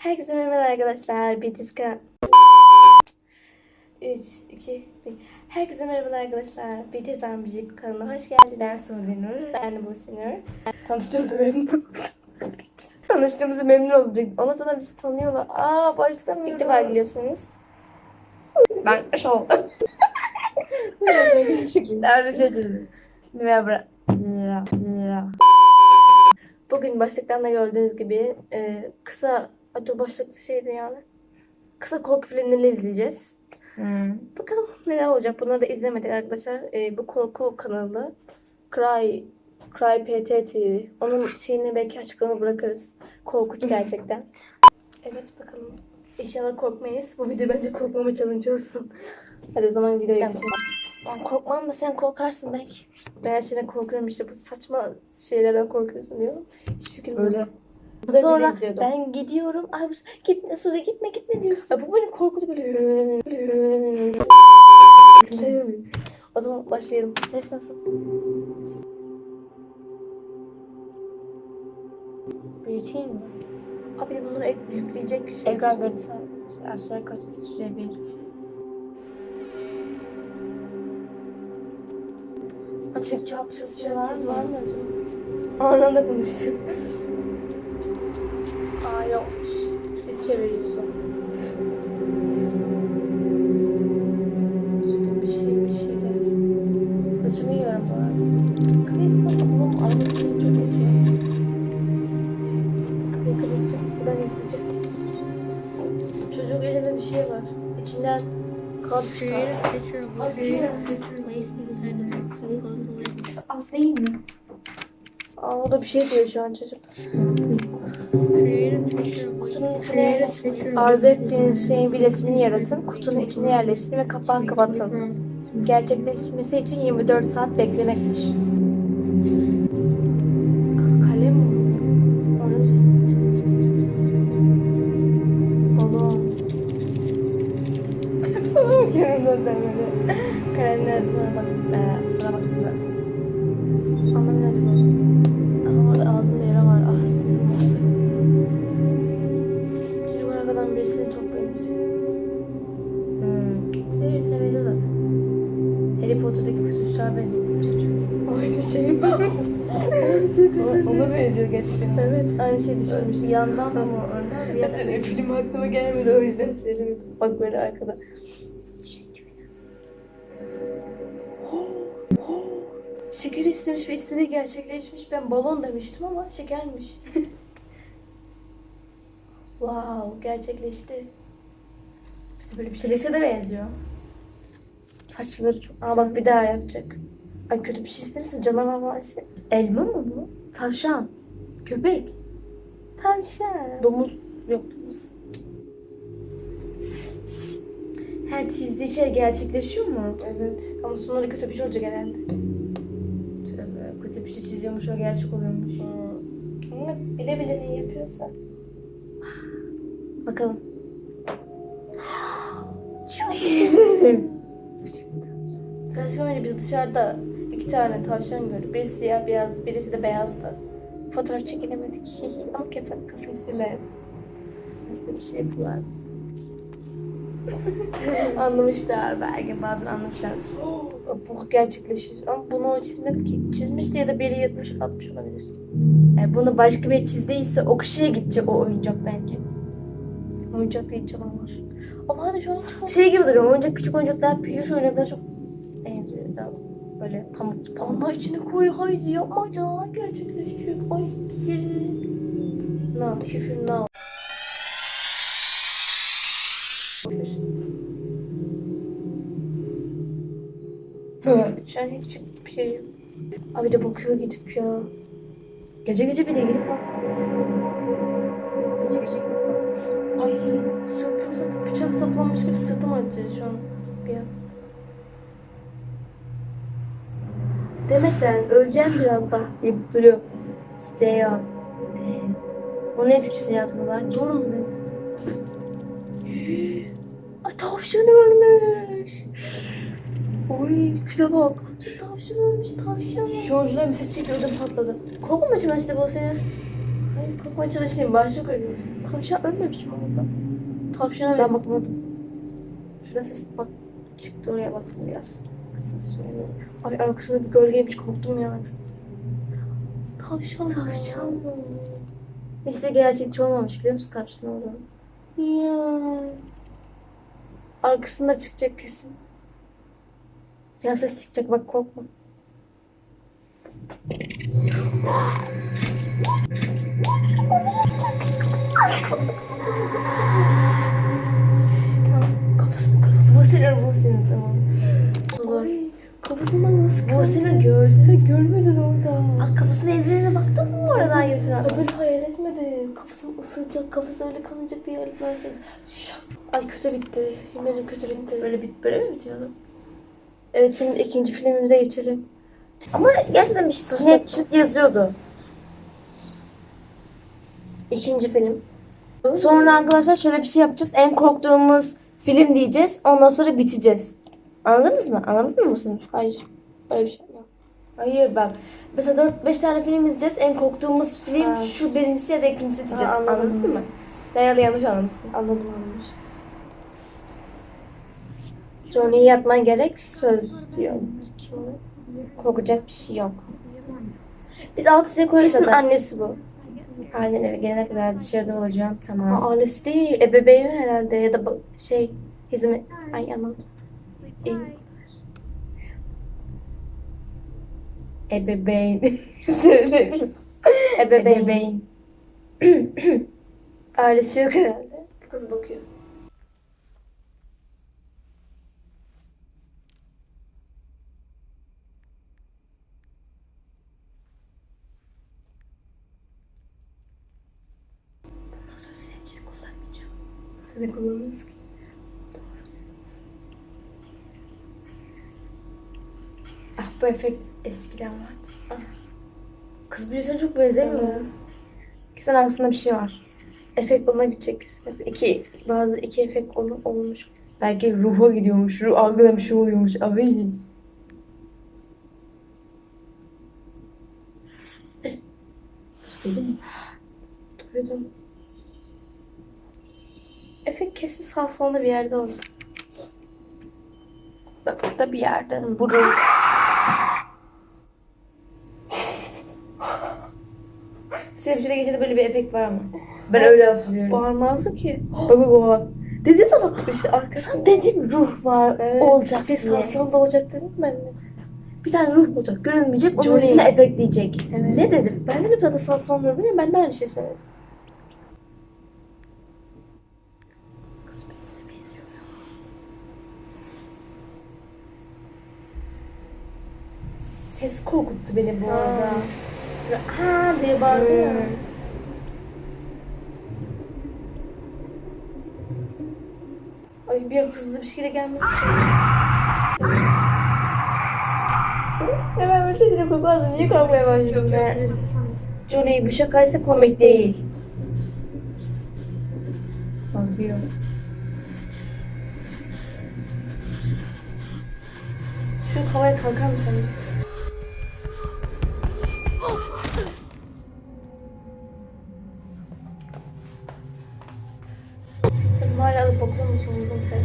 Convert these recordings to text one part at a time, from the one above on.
Herkese merhaba arkadaşlar. Bir diska... 3, 2, 1. Herkese merhaba arkadaşlar. Bir Tezan Müzik kanalına hoş geldiniz. Ben Suzinur. Ben Businur. Tanıştığımıza memnun Tanıştığımıza memnun olacak. Ondan sonra bizi tanıyorlar. Aa başlamıyoruz. İlk defa geliyorsunuz. Ben. Merhaba. Bugün başlıktan da gördüğünüz gibi e, kısa, Ay dur başlıklı şeydi yani. Kısa korku filmlerini izleyeceğiz. Bakalım neler olacak. Bunları da izlemedik arkadaşlar. E, bu korku kanalı Cry Cry PT TV. Onun şeyini belki açıklama bırakırız. Korkunç gerçekten. Evet bakalım. İnşallah korkmayız. Bu video bence korkmama challenge olsun. Hadi o zaman videoya geçelim. Ben korkmam da sen korkarsın belki. Ben her şeyden korkuyorum işte bu saçma şeylerden korkuyorsun diyorum. Hiç fikrim yok. Öyle. Sonra ben gidiyorum. Ay bu gitme Sude gitme gitme diyorsun. Ya bu beni korkutu böyle. o zaman başlayalım. Ses nasıl? Büyüteyim mi? Abi bunları ek yükleyecek bir şey. Ekran görüntüsü aşağı kaç şuraya bir. Açık var mı? Var mı acaba? Anında konuştuk. Aa yokmuş. Biz çeviriyoruz onu. Çünkü bir şey bir şey de. Saçımı yiyorum bu arada. Kapıyı kapatsam oğlum. Arada sesi çok kötü ya. Kapıyı kapatacağım. Ben izleyeceğim. Çocuk elinde bir şey var. İçinden kan çıkar. Picture inside the box and. Kız az değil mi? Aa, o da bir şey diyor şu an çocuk. Arzu ettiğiniz şeyin bir resmini yaratın. Kutunun içine yerleştirin ve kapağı kapatın. Gerçekleşmesi için 24 saat beklemekmiş. Harry Potter'daki Fütursuz'a benziyor çocuk. Aynı şey mi? Ona benziyor gerçekten. Evet, aynı şey düşünmüş. Yandan mı önden bir Zaten yana? film aklıma gelmedi o yüzden söylemedim. Bak böyle arkada. Şeker istemiş ve istediği gerçekleşmiş. Ben balon demiştim ama şekermiş. wow, gerçekleşti. İşte böyle bir şey. Filese de benziyor. Saçları çok... Aa bak bir daha yapacak. Ay kötü bir şey istemişsin canavar varsa. Elma mı bu? Tavşan. Köpek. Tavşan. Domuz. Yok domuz. Her çizdiği şey gerçekleşiyor mu? Evet. Ama sonunda kötü bir şey olacak herhalde. Tövbe, kötü bir şey çiziyormuş o gerçek oluyormuş. Ama bile bile ne yapıyorsa. Bakalım. Çok iyi. Kaç önce biz dışarıda iki tane tavşan gördük. Birisi siyah beyaz, birisi de beyazdı. Fotoğraf çekilemedik. Ama kafa, istiler. Aslında bir şey yapıyorlardı. anlamışlar belki bazen anlamışlardır. Bu gerçekleşir. Ama bunu o çizmedi ki. Çizmişti ya da biri yırtmış atmış olabilir. Yani bunu başka bir çizdiyse o kişiye gidecek o oyuncak bence. Oyuncak değil canavar. Ama hadi şu oyuncak şey gibi duruyor. Oyuncak küçük oyuncaklar, büyük oyuncaklar çok benziyor. Böyle pamuk pamuk. Allah içine koy haydi yapma canavar gerçekleşecek. Ay geri. Na küfür na. Şu an hiçbir şey yok. Abi de bakıyor gidip ya. Gece gece bir de gidip bak. Gece gece saplanmış gibi sırtım acıyor şu an. Bir an. Deme sen öleceğim birazdan. Deyip duruyor. Stay on. O ne Türkçesini yazmıyorlar ki? Doğru mu demek? Ay tavşan ölmüş. Oy tipe bak. Tavşan ölmüş tavşan. Şu an şuna bir ses çekti ödüm patladı. Korkma işte bu senin. Hayır korkma çalışayım. Başlık ölüyorsun. Tavşan ölmemiş mi orada? Tavşana Ben ben bak. bakmadım. Şurada ses bak. Çıktı oraya bak biraz. Kısa süreli. Ay arkasında bir gölgeymiş korktum ya. Tavşan. Tavşan mı? De gerçekçi olmamış biliyor musun tavşan olduğunu? Ya. Arkasında çıkacak kesin. Ya ses çıkacak bak korkma. Kafasından nasıl Bu senin gördün. Sen görmedin orada. Aa, kafasının ellerine baktın mı oradan gerisine? Ay böyle hayal etmedim. Kafasını ısıracak, kafası öyle kanayacak diye hayal etmedim. Şak. Ay kötü bitti. Yemin kötü bitti. Böyle bit böyle mi bitiyordu? Evet şimdi ikinci filmimize geçelim. Ama gerçekten bir şey Snapchat yazıyordu. İkinci film. Sonra arkadaşlar şöyle bir şey yapacağız. En korktuğumuz film diyeceğiz. Ondan sonra biteceğiz. Anladınız mı? Anladınız mı musun? Hayır. Öyle bir şey yok. Hayır bak. Mesela 4-5 tane film izleyeceğiz. En korktuğumuz film Ha. şu birincisi ya da ikincisi diyeceğiz. Ha, anladım. Anladınız mı? Sen da yanlış anlamışsın. Anladım şimdi. Johnny'ye yatman gerek söz diyor. Korkacak bir şey yok. Biz alt üstüne koyarız Kesin annesi bu. Aynen eve gelene kadar dışarıda olacağım. Tamam. annesi değil. Ebeveyni herhalde ya da şey hizmet. Ay anlamadım. İyi. Ebeveyn. Söyler misin? Ebeveyn. Ebeveyn. Ailesi yok herhalde. Kız bakıyor. Efekt eskiden vardı. Ah. Kız birisine çok benzemiyor. Evet. Kesin arkasında bir şey var. Efekt ona gidecek kesin. İki, bazı iki efekt onu olmuş. Belki ruha gidiyormuş. Ruh algıda bir şey oluyormuş. Ay. Duydun mu? Duydum. Efekt kesin sağ solunda bir yerde olacak. Bak burada bir yerde. Burada. Sinepçide gecede böyle bir efekt var ama. Ben öyle hatırlıyorum. Bağırmazdı ki. Bak bak bak, bak. Dedi sana. İşte arkasında. Sen dedim ruh var Evet. olacak Şey, diye. sağ solunda olacak dedim ben de. Bir tane ruh olacak. Görünmeyecek. Onun Johnny. üstüne efektleyecek. Evet. Ne dedim? Ben dedim zaten solunda dedim ya ben de aynı şeyi söyledim. Kız birisine benziyor ya. Ses korkuttu beni bu Ha. arada. Ha diye bağırdı ya. Hmm. Ay bir an hızlı bir şekilde gelmesi. Hemen böyle şeylere korkmazdım. Niye korkmaya başladım ben? Johnny bu şakaysa komik değil. Bakıyor. Şu havaya kalkar mısın? Sen hala alıp bakıyor musun kızım sen?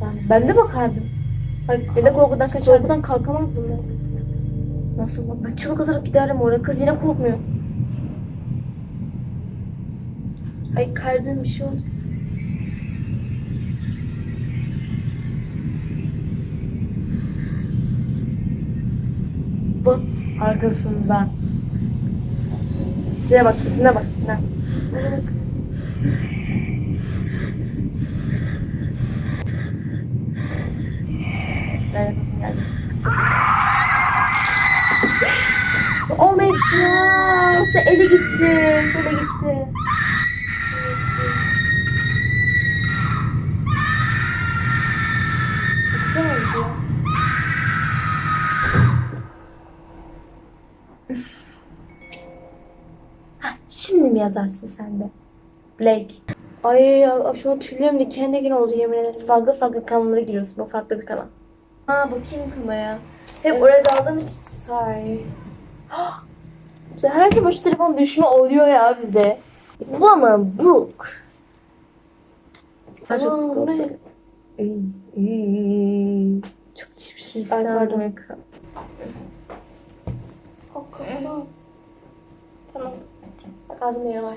Ben, ben de bakardım. Ay, Ya da korkudan kaçardım. korkudan kalkamazdım ben. Nasıl bak? Ben çığlık atarak giderdim oraya. Kız yine korkmuyor. Ay kalbim bir şey oldu. Bu arkasında. Şuraya bak, saçına bak, saçına. Bak. Ben yapasım geldi. Oh my god. Çok eli gitti. Sele gitti. Çok güzel oldu. Şimdi mi yazarsın sen de? Blake. Ay ya şu an tüylerim diken diken oldu yemin ederim. Farklı farklı kanallara giriyorsun. Bu farklı bir kanal. Ha bakayım kameraya. Hep Evet. oraya daldığım için. Sorry. Her zaman şu telefon düşme oluyor ya bizde. Woman book. Aa, çok bu ne? Çok. Insan Ay pardon. Tamam. Bak ağzımda yeri var.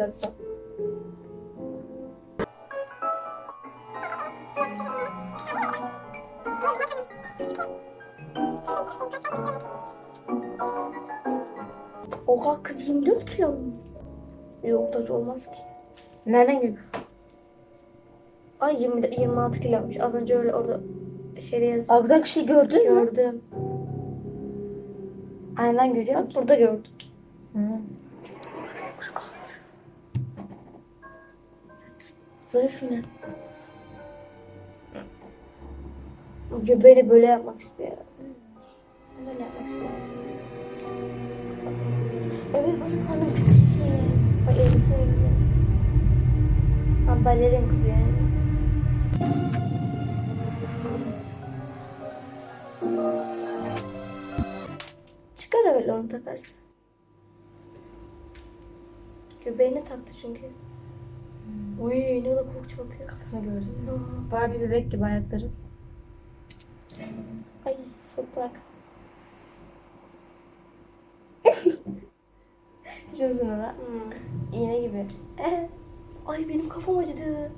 Birazdan. Oha kız 24 kilo mu? Yok da olmaz ki. Nereden geliyor? Ay 20, 26 kiloymuş. Az önce öyle orada şeyde yazıyor. Ağzak şey gördün mü? Gördüm. Aynen görüyor musun? burada gördüm. Hı. Zayıf yine. Göbeğini böyle yapmak istiyor. Böyle yapmak istiyor. Evet bu karnım çok şişi. Bak elbise öyle. Ha balerin kızı yani. Çıkar öyle onu takarsın. Göbeğine taktı çünkü. Oy ne kadar korkunç bakıyor. Kafasını gördün mü? Barbie bebek gibi ayakları. Ay soktu arkası. Şurasını da. Hmm. İğne gibi. Eh, Ay benim kafam acıdı.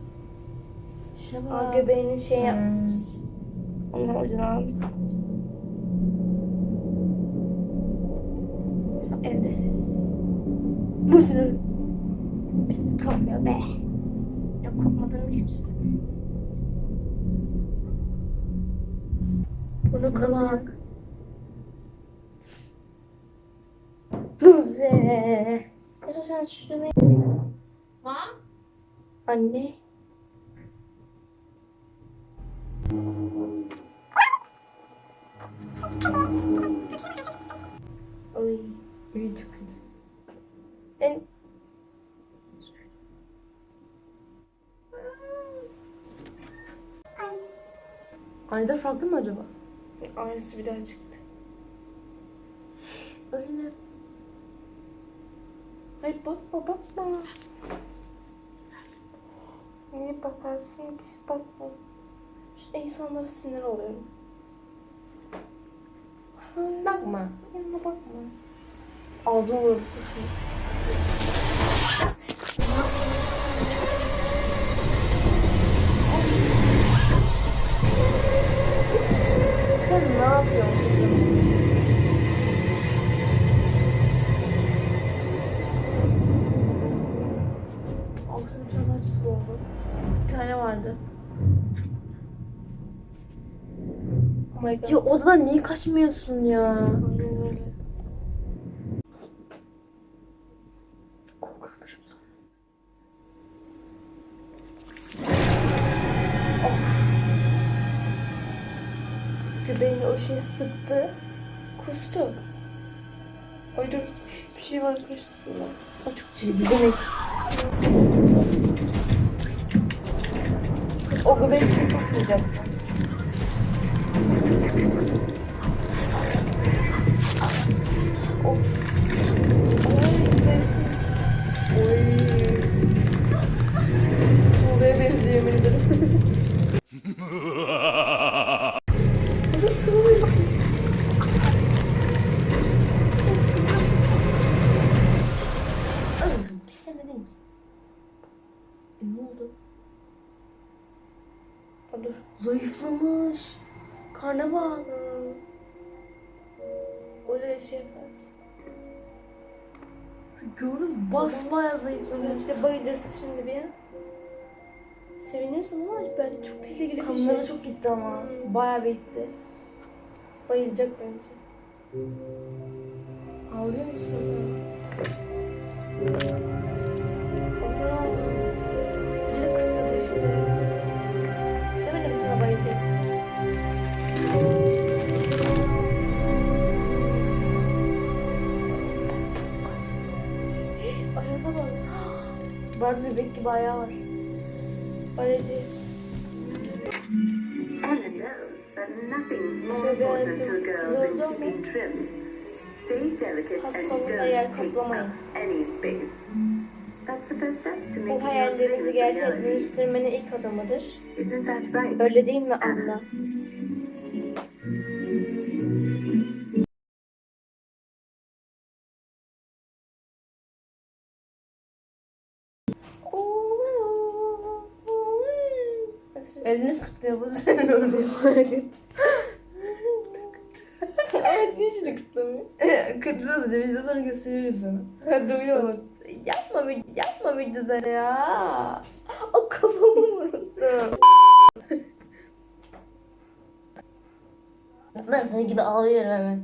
Şuna bak. Aa, göbeğini şey Hmm. yapmış. Ondan ucunu almış. Evde ses. Musun? Kalkmıyor be. Ya korkmadığını kim söyledi? Bunu kıvak. Güzel. Mesela sen şunu izle. Anne. Ay. İyi çok kötü. En... Ayda farklı mı acaba? Aynısı bir daha çıktı. Öyle. Ay bakma bakma. Niye bakarsın ki? Bakma. Şu insanlara sinir oluyorum. Ay, Bakma. Yanına bakma. Ağzıma vurdu şimdi. God. Ya odadan niye kaçmıyorsun ya? Aynen öyle. Korkarmışım sonra. Göbeğini o şey sıktı. Kustu. Ay dur. Bir şey var karşısında. Ay çok çirkin. Demek O göbeği kim ne oldu? Dur. Zayıflamış. Karna bağlı. Öyle şey yapmaz. Gördün mü? Basbayağı zayıflamış. İşte bayılırsa şimdi bir ya. Sevinirsin ama bence çok tehlikeli bir Kanları şey. çok gitti ama. Bayağı bir gitti. Bayılacak bence. Ağlıyor musun? Bebek gibi ayağı var. Baleci. Şöyle bir girl kız oldu ama keeping trim. Stay delicate Has and sonunda don't yer kaplamayın. Bu hayallerinizi dönüştürmenin ilk adımıdır. Öyle değil mi Anna? Elini kırtlıyor bu senin oluyor. evet niye şimdi kırtlamıyor? Kırtlıyoruz biz de sonra gösteririm sana. Ha duyuyor. Yapma, bir- yapma videoda ya. O kafamı vurdu. Ben senin gibi ağlıyorum hemen.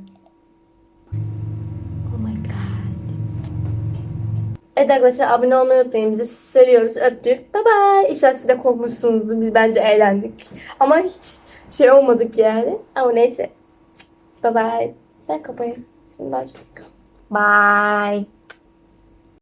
Evet arkadaşlar abone olmayı unutmayın. Bizi seviyoruz. Öptük. Bye bye. İnşallah siz de korkmuşsunuzdur. Biz bence eğlendik. Ama hiç şey olmadık yani. Ama neyse. Bye bye. Sen kapayın. Şimdi daha çok. Bye.